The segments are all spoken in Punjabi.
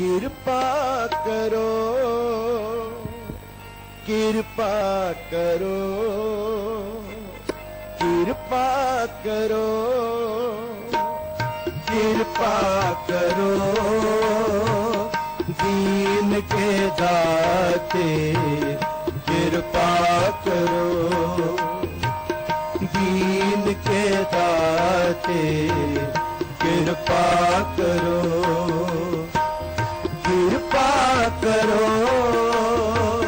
ਕਿਰਪਾ ਕਰੋ ਕਿਰਪਾ ਕਰੋ ਕਿਰਪਾ ਕਰੋ ਕਿਰਪਾ ਕਰੋ, ਦੀਨ ਕੇ ਦਾਤੇ ਕਿਰਪਾ ਕਰੋ, ਦੀਨ ਕੇ ਦਾਤੇ ਕਿਰਪਾ ਕਰੋ। ਕਰੋ,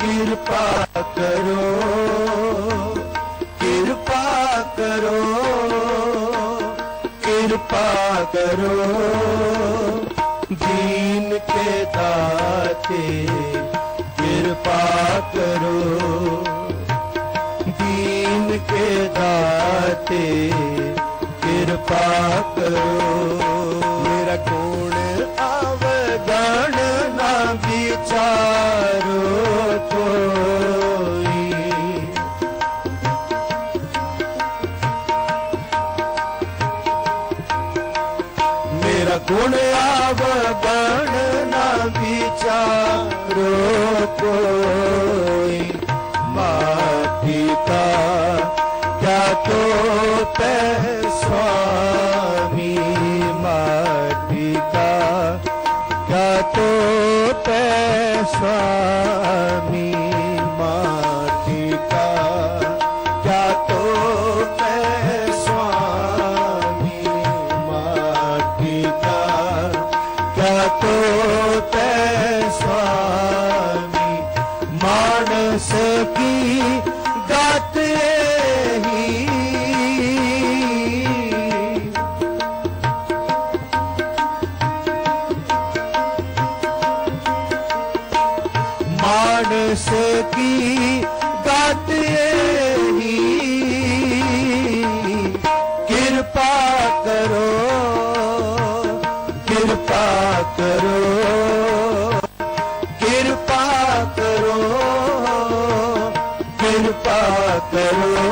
ਕਿਰਪਾ ਕਰੋ ਕਿਰਪਾ ਕਰੋ ਕਿਰਪਾ ਕਰੋ। ਦੀਨ ਕੇ ਦਾਤੇ ਕਿਰਪਾ ਕਰੋ। ਦੀਨ ਕੇ ਦਾਤੇ ਕਿਰਪਾ ਕਰੋ। ਮੇਰਾ ਕੋਣ ਵਿਚਾਰੋ ਕੋਈ ਮੇਰਾ ਗੁਣ ਆਵਗਣ ਨਾ ਵਿਚਾਰੋ ਕੋਈ ਮਾਟੀ ਕਾ ਕਿਆ ਤੋ ਪੈ ਸੁਆਮੀ। ਮਾਟੀ ਕਿਆ ਤੋ ਪੈ ਮਾਨਸ ਕੀ ਗਤ ਹੀ ਕਿਰਪਾ ਕਰੋ ਕਿਰਪਾ ਕਰੋ ਕਿਰਪਾ ਕਰੋ ਕਿਰਪਾ ਕਰੋ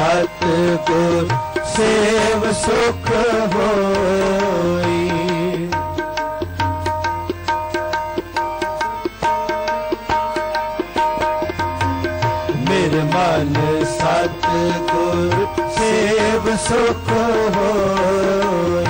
ਸਤ ਗੁਰ ਸੇਵ ਸੁਖ ਹੋਈ। ਨਿਰਮਲ ਸਤ ਗੁਰ ਸੇਵ ਸੁਖ ਹੋਈ।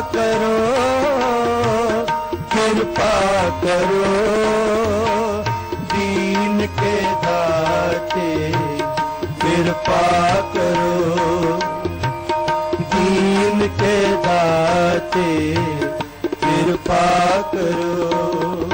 ਕਰੋ ਕਿਰਪਾ ਕਰੋ ਦੀਨ ਕੇ ਦਾਤੇ ਕਿਰਪਾ ਕਰੋ ਦੀਨ ਕੇ ਦਾਤੇ ਕਿਰਪਾ ਕਰੋ।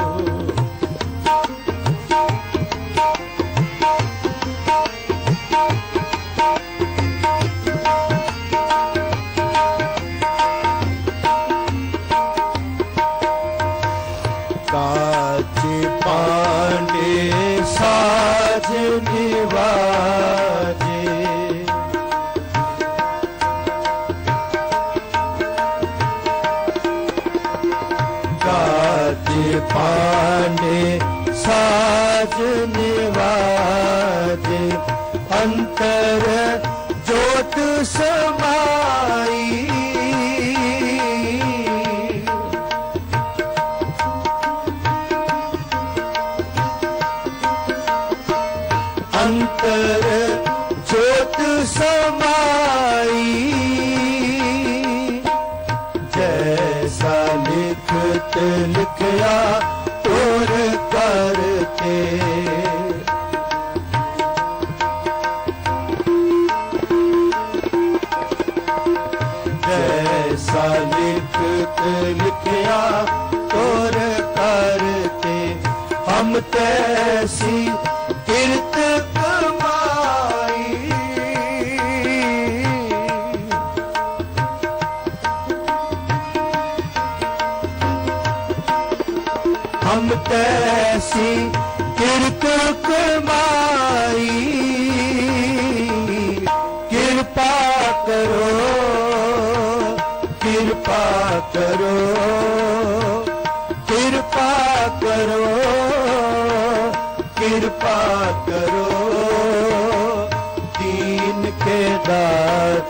माने साज निवाज अंतर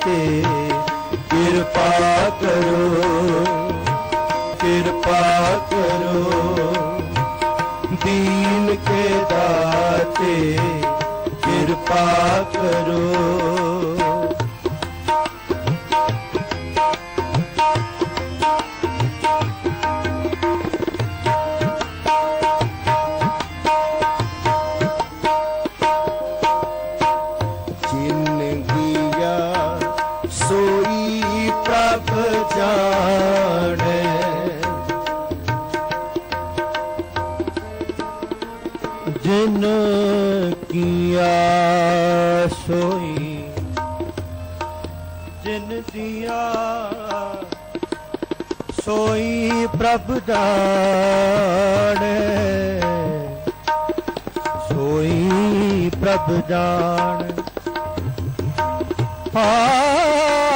ਦਾਤੇ ਕਿਰਪਾ ਕਰੋ ਕਿਰਪਾ ਕਰੋ। ਦੀਨ ਕੇ ਦਾਤੇ ਕਿਰਪਾ ਕਰੋ। ਜਿਨ ਕੀਆ ਸੋਈ ਜਿਨ ਦੀਆ ਸੋਈ ਪ੍ਰਭ ਜਾਣੈ। ਸੋਈ ਪ੍ਰਭ ਜਾਣ। ਜਿਨ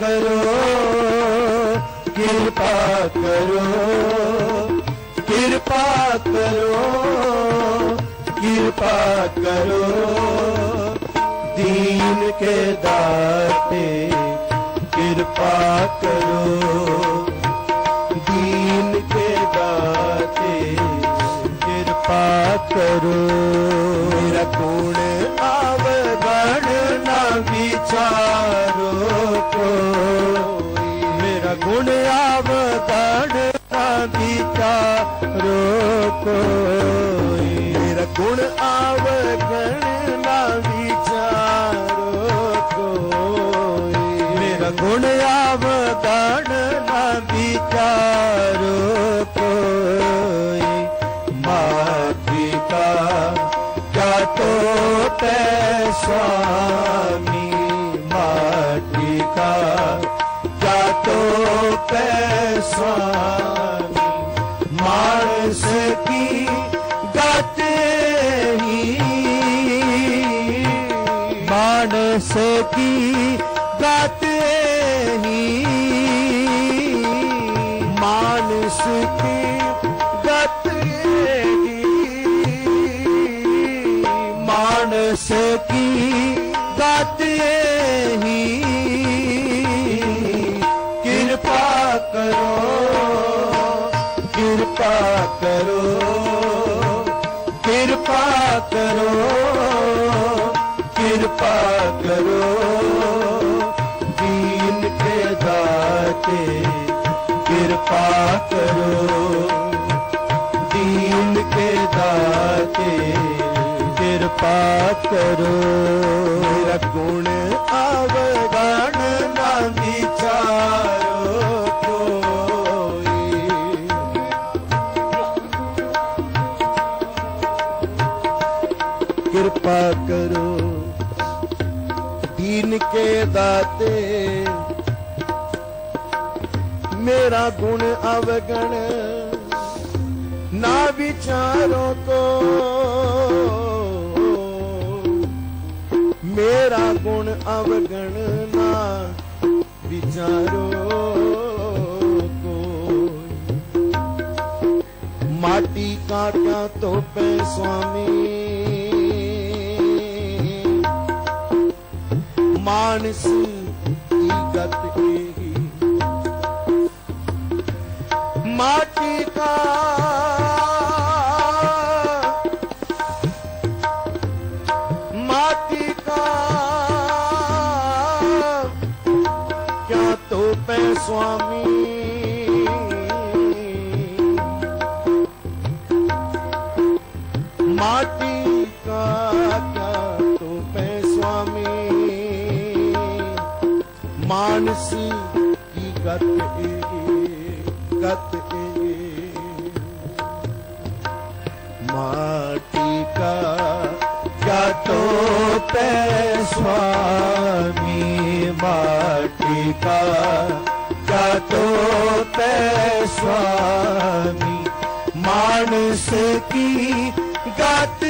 ਕਰੋ, ਕਿਰਪਾ ਕਰੋ ਕਿਰਪਾ ਕਰੋ ਕਿਰਪਾ ਕਰੋ। ਦੀਨ ਕੇ ਦਾਤੇ, ਕਿਰਪਾ ਕਰੋ। ਦੀਨ ਕੇ ਦਾਤੇ, ਕਿਰਪਾ ਕਰੋ। ਮੇਰਾ ਗੁਣ ਆਵਗਣ ਨਾ ਵਿਚਾਰੋ ਕੋਈ ਮੇਰਾ ਗੁਣ ਆਵਗਣ ਨਾ ਕੋਈ। ਮੇਰਾ ਗੁਣ ਆਵ ਨਾ ਤੈ ਸੁਆਮੀ ਮਾਨਸ ਕੀ ਗਤ ਹੀ। ਮਾਨਸ ਕੀ ਗਤ ਹੀ। ਮਾਨਸ ਕੀ ਗਤ ਹੀ। ਮਾਨਸ ਕਿਰਪਾ ਕਰੋ ਕਿਰਪਾ ਕਰੋ ਕਿਰਪਾ ਕਰੋ। ਦੀਨ ਕੇ ਦਾਤੇ, ਕਿਰਪਾ ਕਰੋ। ਦੀਨ ਕੇ ਦਾਤੇ, ਕਿਰਪਾ ਕਰੋ। ਮੇਰਾ ਗੁਣ ਅਵਗਣ ਦਾਤੇ। ਮੇਰਾ ਗੁਣ ਅਵਗਣ, ਨਾ ਵਿਚਾਰੋ ਕੋ। ਮੇਰਾ ਗੁਣ ਅਵਗਣ, ਨਾ ਵਿਚਾਰੋ ਕੋ। ਮਾਟੀ ਕਾਟਿਆ ਤੋਂ ਪੈ ਸੁਆਮੀ ਮਾਨਸ ਦੀ ਗਤ ਏਹੀ ਮਾਟੀ ਕਾ ਮਾਟੀ ਕਾ ਕਿਆ ਤੋ ਪੈ ਸੁਆਮੀ ਮਾਨਸੀ ਕੀ ਗਤ ਏ ਗਤ ਏ ਮਾਟੀ ਕਾ ਜਾਤੋ ਤੇ ਸੁਆਮੀ ਮਾਟੀ ਕਾ ਜਾਤੋ ਤੇ ਸੁਆਮੀ ਮਾਨਸ ਕੀ ਗਤ ਏ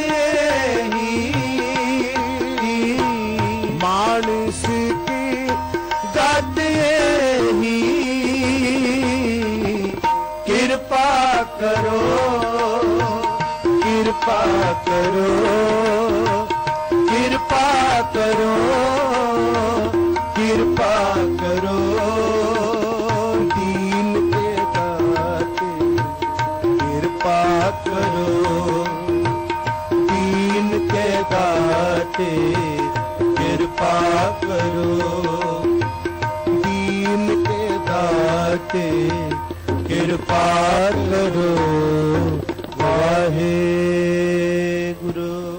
ਕਰੋ ਕਿਰਪਾ ਕਰੋ ਕਿਰਪਾ ਕਰੋ। ਕਿਰਪਾ ਕਰੋ ਵਾਹੇ